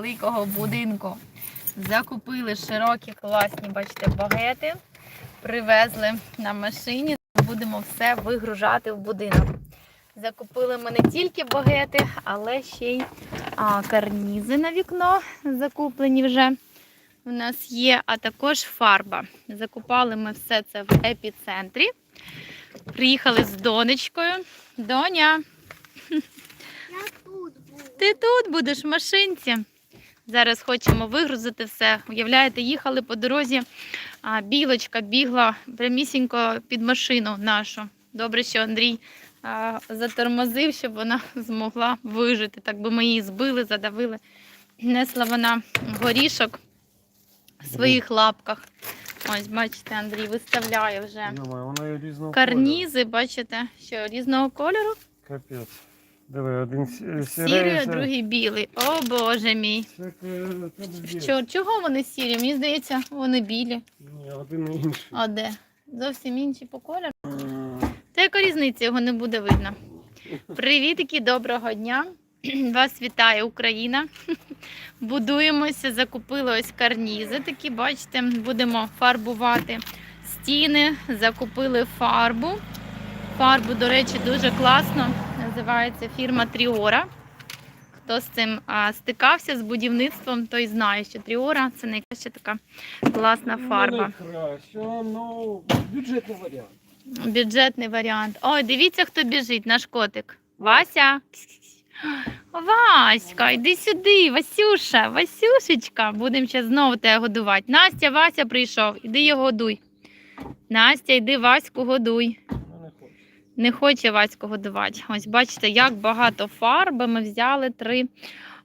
великого будинку. Закупили широкі, класні, бачите, багети. Привезли на машині. Будемо все вигружати в будинок. Закупили ми не тільки багети, але ще й а, карнізи на вікно закуплені вже. У нас є, а також фарба. Закупали ми все це в епіцентрі. Приїхали з донечкою. Доня, Я тут буду. ти тут будеш в машинці. Зараз хочемо вигрузити все. Уявляєте, їхали по дорозі, а білочка бігла прямісінько під машину нашу. Добре, що Андрій а, затормозив, щоб вона змогла вижити. Так би ми її збили, задавили. Несла вона горішок в своїх лапках. Ось, бачите, Андрій виставляє вже Думаю, воно і різного карнізи, бачите, що різного кольору. Капець. Диви, один Сірий, сірий, а другий білий. О боже мій. Це, е, чого вони сірі? Мені здається, вони білі. Ні, один і інший. А де? Зовсім інші по кольору. Та яка різниця, його не буде видно. Привітики, доброго дня. Вас вітає Україна. Будуємося, закупили ось карнізи. Такі, бачите, будемо фарбувати стіни, закупили фарбу. Фарбу, до речі, дуже класно. Називається фірма Тріора. Хто з цим а, стикався з будівництвом, той знає, що Тріора це найкраща така класна фарба. Не найкраще, ну, бюджетний варіант. Бюджетний варіант. Ой, дивіться, хто біжить, наш котик. Вася. Васька, йди сюди, Васюша, Васюшечка. Будемо ще знову тебе годувати. Настя, Вася прийшов, іди його годуй. Настя, йди Ваську годуй. Не хоче Ваську годувати. Ось бачите, як багато фарби. Ми взяли три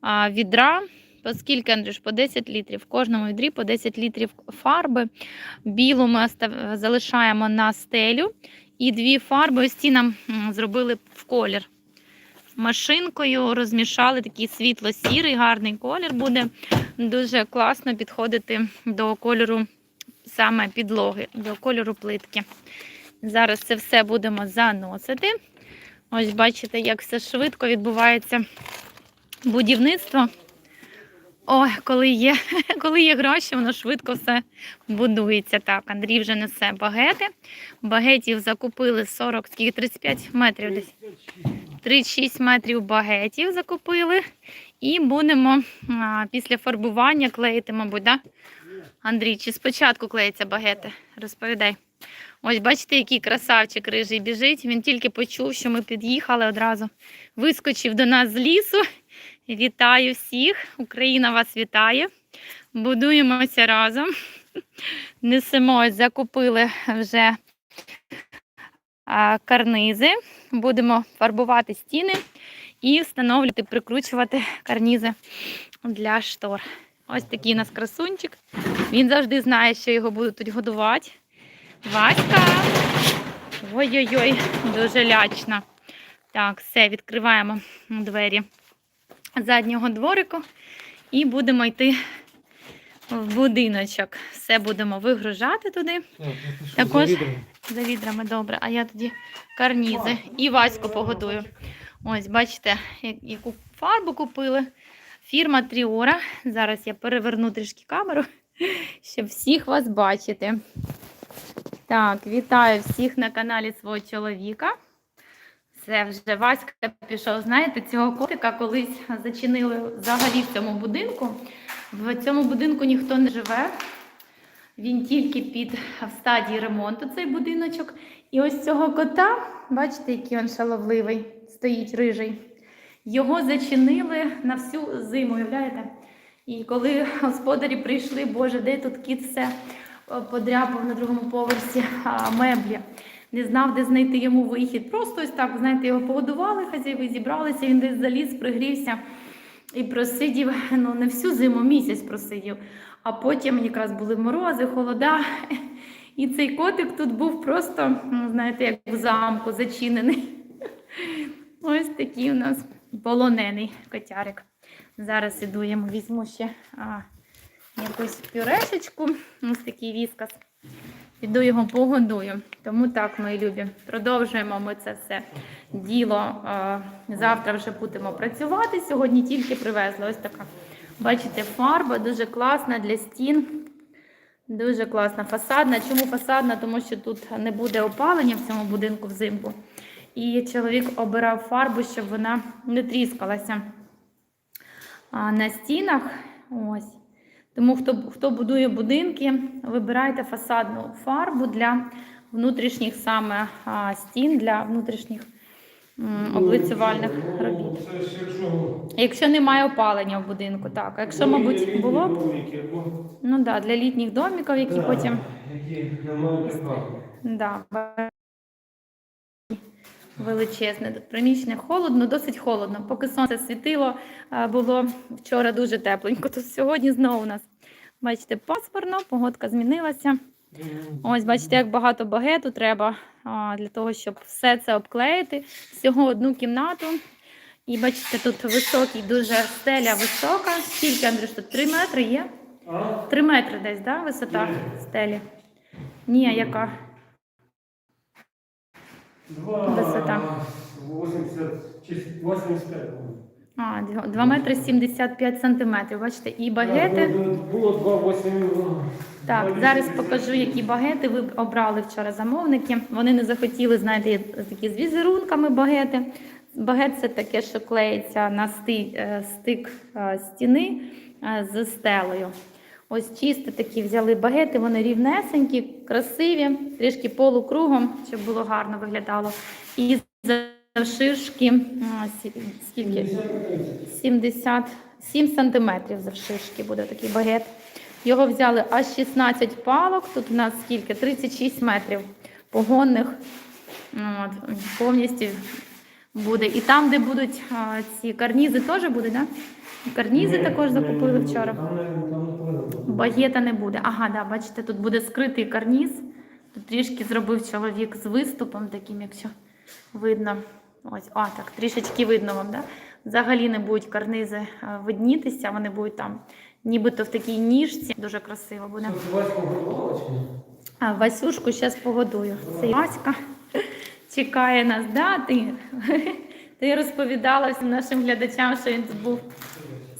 а, відра. По скільки, Андрюш? По 10 літрів. В кожному відрі по 10 літрів фарби. Білу ми залишаємо на стелю. І дві фарби ось ці нам зробили в колір. Машинкою розмішали такий світло-сірий, гарний колір буде. Дуже класно підходити до кольору саме підлоги, до кольору плитки. Зараз це все будемо заносити. Ось бачите, як все швидко відбувається будівництво. Ой, коли є, коли є гроші, воно швидко все будується. Так, Андрій вже несе багети. Багетів закупили 40, скільки 35 метрів десь. 36 метрів багетів закупили. І будемо а, після фарбування клеїти, мабуть, да? Андрій, чи спочатку клеїться багети? Розповідай. Ось бачите, який красавчик рижий біжить. Він тільки почув, що ми під'їхали одразу. Вискочив до нас з лісу. Вітаю всіх! Україна вас вітає. Будуємося разом. Несемо, закупили вже карнизи. Будемо фарбувати стіни і встановлювати, прикручувати карнізи для штор. Ось такий у нас красунчик. Він завжди знає, що його будуть тут годувати. Васька. Ой-ой-ой, дуже лячно. Так, все, відкриваємо двері заднього дворику і будемо йти в будиночок. Все будемо вигружати туди. Також-? За відрами добре, а я тоді карнізи і Ваську погодую. Ось, бачите, яку фарбу купили. Фірма Тріора. Зараз я переверну трішки камеру, щоб всіх вас бачити. Так, вітаю всіх на каналі свого чоловіка. Це вже Васька пішов. Знаєте, цього котика колись зачинили взагалі в цьому будинку. В цьому будинку ніхто не живе. Він тільки під в стадії ремонту цей будиночок. І ось цього кота, бачите, який він шаловливий, стоїть рижий. Його зачинили на всю зиму, уявляєте? І коли господарі прийшли, Боже, де тут кіт все подряпав на другому поверсі меблі. Не знав, де знайти йому вихід. Просто ось так, знаєте, його погодували, хазяїви зібралися, він десь заліз, пригрівся і просидів ну, не всю зиму, місяць просидів. А потім якраз були морози, холода. І цей котик тут був просто, ну, знаєте, як в замку зачинений. Ось такий у нас полонений котярик. Зараз іду йому візьму ще а, якусь пюрешечку. Ось такий віскас. Піду його погодую. Тому так, мої любі, продовжуємо ми це все діло. Завтра вже будемо працювати. Сьогодні тільки привезли ось така Бачите, фарба дуже класна для стін. Дуже класна фасадна. Чому фасадна? Тому що тут не буде опалення в цьому будинку взимку. І чоловік обирав фарбу, щоб вона не тріскалася на стінах. Ось. Тому хто, хто будує будинки, вибирайте фасадну фарбу для внутрішніх саме стін, для внутрішніх м, облицювальних робіт. Ну, якщо... Немає опалення в будинку, так. А якщо, мабуть, було б, ну да, для літніх домиків, які потім. Да, величезне приміщення. Холодно, досить холодно. Поки сонце світило, було вчора дуже тепленько. То сьогодні знову у нас, бачите, пасмурно, погодка змінилася. Ось, бачите, як багато багету треба для того, щоб все це обклеїти. Всього одну кімнату. І бачите, тут високий, дуже стеля висока. Скільки, Андрюш, тут 3 метри є? 3 метри десь, да, висота стелі? Ні, яка? Два... Висота. 80... чи 85. А, 2 метри 75 сантиметрів. Бачите, і багети. Було 2,8. Так, зараз покажу, які багети ви обрали вчора замовники. Вони не захотіли, знаєте, такі з візерунками багети. Багет це таке, що клеїться на е, стик е, стіни е, з стелею. Ось чисто такі взяли багети, вони рівнесенькі, красиві, трішки полукругом, щоб було гарно виглядало. І завширшки, скільки? 77 сантиметрів завширшки буде такий багет. Його взяли аж 16 палок. Тут у нас скільки? 36 метрів погонних. От, повністю буде. І там, де будуть ці карнізи, теж буде. Да? Карнізи також закупили вчора. Багета не буде. Ага, да, бачите, тут буде скритий карніз. Тут трішки зробив чоловік з виступом, таким, якщо видно. Ось, а, так, трішечки видно вам, да? Взагалі не будуть карнизи е, виднітися, вони будуть там, нібито в такій ніжці. Дуже красиво буде. А Васюшку зараз погодую. Це Васька чекає нас. Да, ти, ти розповідала всім нашим глядачам, що він тут був.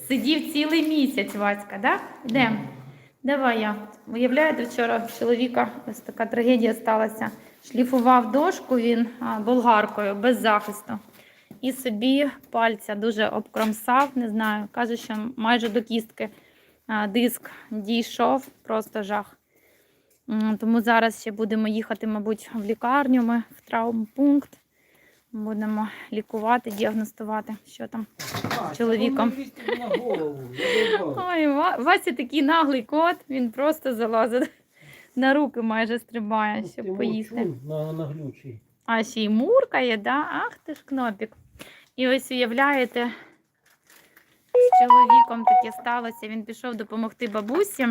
Сидів цілий місяць, Васька, да? Йдемо. Давай я. Уявляєте, вчора в чоловіка ось така трагедія сталася. Шліфував дошку він болгаркою без захисту. І собі пальця дуже обкромсав, не знаю. Каже, що майже до кістки диск дійшов, просто жах. Тому зараз ще будемо їхати, мабуть, в лікарню, ми в травмпункт. Будемо лікувати, діагностувати, що там. А, Чоловіком. Ой, Вася такий наглий кот, він просто залазить на руки майже стрибає, щоб поїсти. на. А ще й муркає, да? Ах ти ж кнопік. І ось уявляєте, з чоловіком таке сталося. Він пішов допомогти бабусі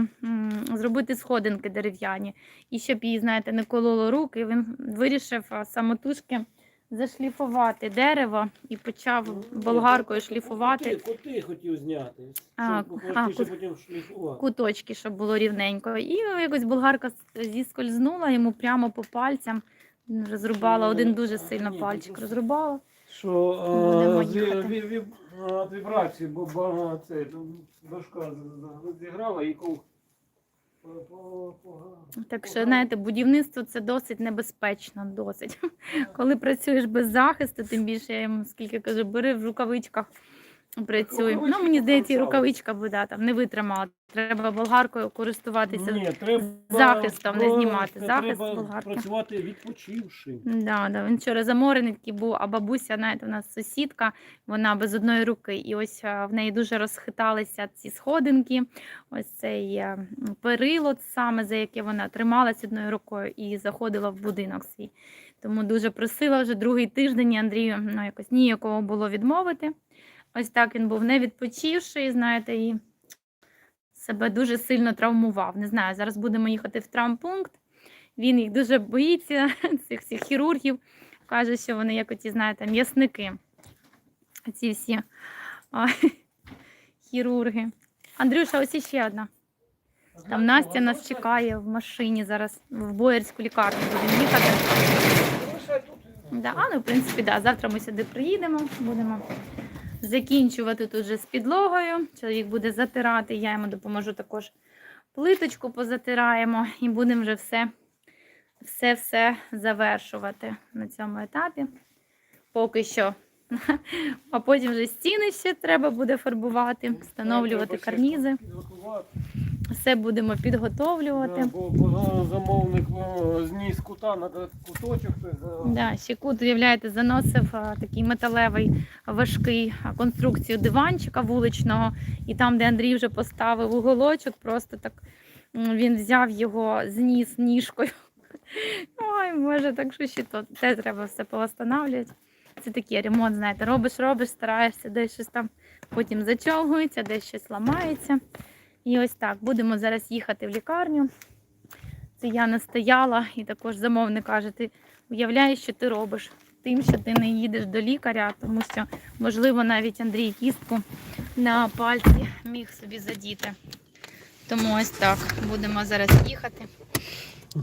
зробити сходинки дерев'яні. І щоб їй, знаєте, не кололо руки, він вирішив самотужки зашліфувати дерево і почав болгаркою шліфувати. Кути, кути хотів зняти. А, щоб а, кут- потім шліфувати. куточки, щоб було рівненько. І якось болгарка зіскользнула йому прямо по пальцям. Розрубала один дуже сильно Ні, пальчик. Розрубала. Що а, від вібрації, бо ба- це, дошка зіграла і ков. Так що, знаєте, будівництво це досить небезпечно, досить. Коли працюєш без захисту, тим більше я йому скільки кажу, бери в рукавичках. Працюй. Ну, мені здається, і рукавичка би да, там не витримала. Треба болгаркою користуватися. Ні, треба, захистом не знімати, захист треба болгарки. працювати відпочивши. Да, да, він вчора заморений такий був, а бабуся, знаєте, у нас сусідка, вона без одної руки. І ось а, в неї дуже розхиталися ці сходинки, ось цей е, перило саме, за яке вона трималась одною рукою і заходила в будинок свій. Тому дуже просила вже другий тиждень і Андрію ну, якось ніякого було відмовити. Ось так він був не відпочивший, знаєте, і себе дуже сильно травмував. Не знаю, зараз будемо їхати в травмпункт. Він їх дуже боїться, цих всіх хірургів. Каже, що вони як оті, знаєте, м'ясники. Ці всі а, хірурги. Андрюша, ось іще одна. Там Настя нас чекає в машині зараз в Боярську лікарню. Будемо їхати. Да, ну, в принципі, да. Завтра ми сюди приїдемо, будемо закінчувати тут вже з підлогою. Чоловік буде затирати, я йому допоможу також плиточку позатираємо і будемо вже все, все, все завершувати на цьому етапі. Поки що. А потім вже стіни ще треба буде фарбувати, встановлювати Треба карнізи. Все будемо підготовлювати. Да, бо, бо замовник зніс кута, треба куточок. Да, ще кут, уявляєте, заносив а, такий металевий важкий конструкцію диванчика вуличного, і там, де Андрій вже поставив уголочок, просто так він взяв його, зніс ніжкою. Ой, може, так що ще то те треба все повостанавлювати. Це такий ремонт, знаєте, робиш, робиш, стараєшся, десь щось там потім зачовгується, десь щось ламається. І ось так, будемо зараз їхати в лікарню. Це я настояла, і також замовник каже, ти уявляєш, що ти робиш тим, що ти не їдеш до лікаря, тому що, можливо, навіть Андрій кістку на пальці міг собі задіти. Тому ось так будемо зараз їхати.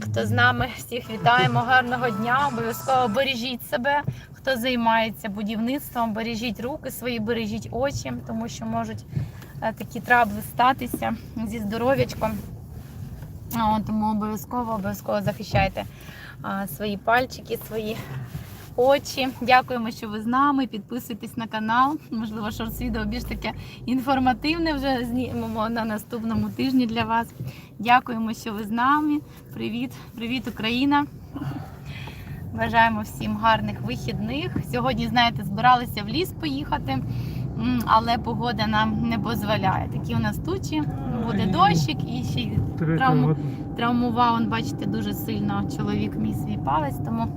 Хто з нами, всіх вітаємо, гарного дня. Обов'язково бережіть себе. Хто займається будівництвом, бережіть руки свої, бережіть очі, тому що можуть такі трабли статися зі здоров'ячком. Тому обов'язково обов'язково захищайте свої пальчики, свої очі. Дякуємо, що ви з нами. Підписуйтесь на канал. Можливо, шорт-відео більш таке інформативне вже знімемо на наступному тижні для вас. Дякуємо, що ви з нами. Привіт, привіт, Україна! Бажаємо всім гарних вихідних. Сьогодні, знаєте, збиралися в ліс поїхати, але погода нам не дозволяє. Такі у нас тучі, буде дощик і ще й Травму. травмував, он, бачите, дуже сильно чоловік мій свій палець, тому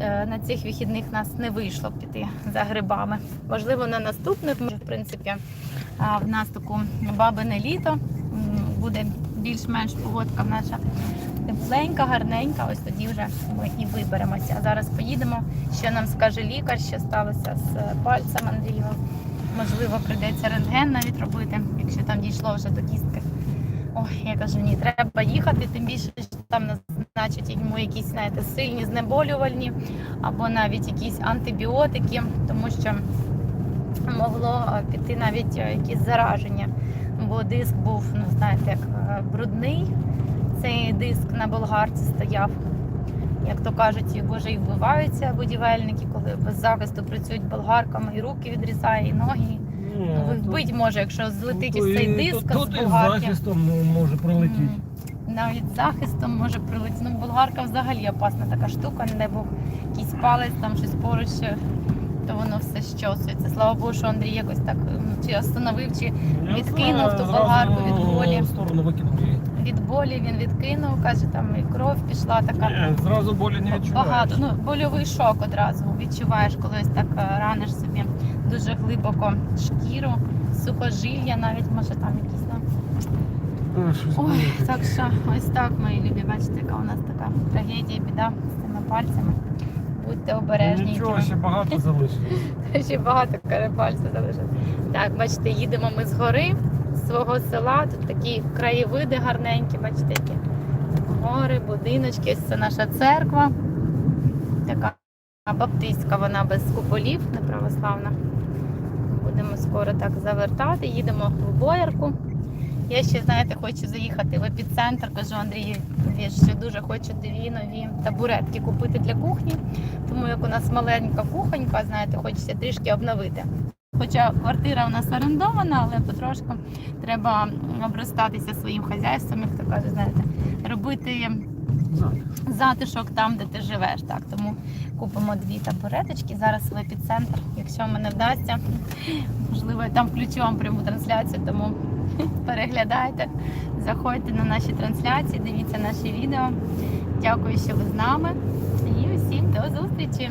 е, на цих вихідних нас не вийшло піти за грибами. Можливо, на наступних, може, в принципі, в нас таку бабине літо. Буде більш-менш погодка наша тепленька, гарненька. Ось тоді вже ми і виберемося. А зараз поїдемо. Що нам скаже лікар, що сталося з е, пальцем Андрієва. Можливо, прийдеться рентген навіть робити, якщо там дійшло вже до кістки. Ой, я кажу, ні, треба їхати, тим більше, що там назначать йому якісь, знаєте, сильні знеболювальні або навіть якісь антибіотики, тому що могло е, піти навіть е, якісь зараження. Бо диск був, ну знаєте, як брудний. Цей диск на болгарці стояв. Як то кажуть, боже, і вбиваються будівельники, коли без захисту працюють болгарками, і руки відрізає, і ноги. Ну, тут- вбить може, якщо злетить із цей диск Тут з болгарки. захистом ну, може прилетіти. Навіть захистом може прилетіти. Ну, болгарка взагалі опасна така штука, не дай Бог, якийсь палець, там щось поруч, то воно все щосується. Слава Богу, що Андрій якось так ну, чи остановив, чи Відкинув ту болгарку від болі. В сторону викинув. Від болі він відкинув, каже, там і кров пішла така. Ні, Зразу болі не відчуваєш. Багато. Ну, больовий шок одразу відчуваєш, коли ось так е, раниш собі дуже глибоко шкіру, сухожилля, навіть може там якісь. Ну. Е, Ой, так що ось так, мої любі, бачите, яка у нас така трагедія, біда з цими пальцями. Будьте обережні. Нічого, ще багато залишилось. Ще багато пальців залишилось. Так, бачите, їдемо ми з гори свого села. Тут такі краєвиди гарненькі, бачите, які гори, будиночки. Ось це наша церква. Така баптистська, вона без куполів, не православна. Будемо скоро так завертати. Їдемо в Боярку. Я ще, знаєте, хочу заїхати в епіцентр. Кажу Андрію, що дуже хочу дві нові табуретки купити для кухні. Тому як у нас маленька кухонька, знаєте, хочеться трішки обновити. Хоча квартира у нас орендована, але потрошку треба обростатися своїм хазяйством, як то каже, знаєте, робити затишок там, де ти живеш. Так, тому купимо дві табуреточки. Зараз в епіцентр. Якщо мене вдасться, можливо, я там включу вам пряму трансляцію, тому переглядайте, заходьте на наші трансляції, дивіться наші відео. Дякую, що ви з нами. І усім до зустрічі!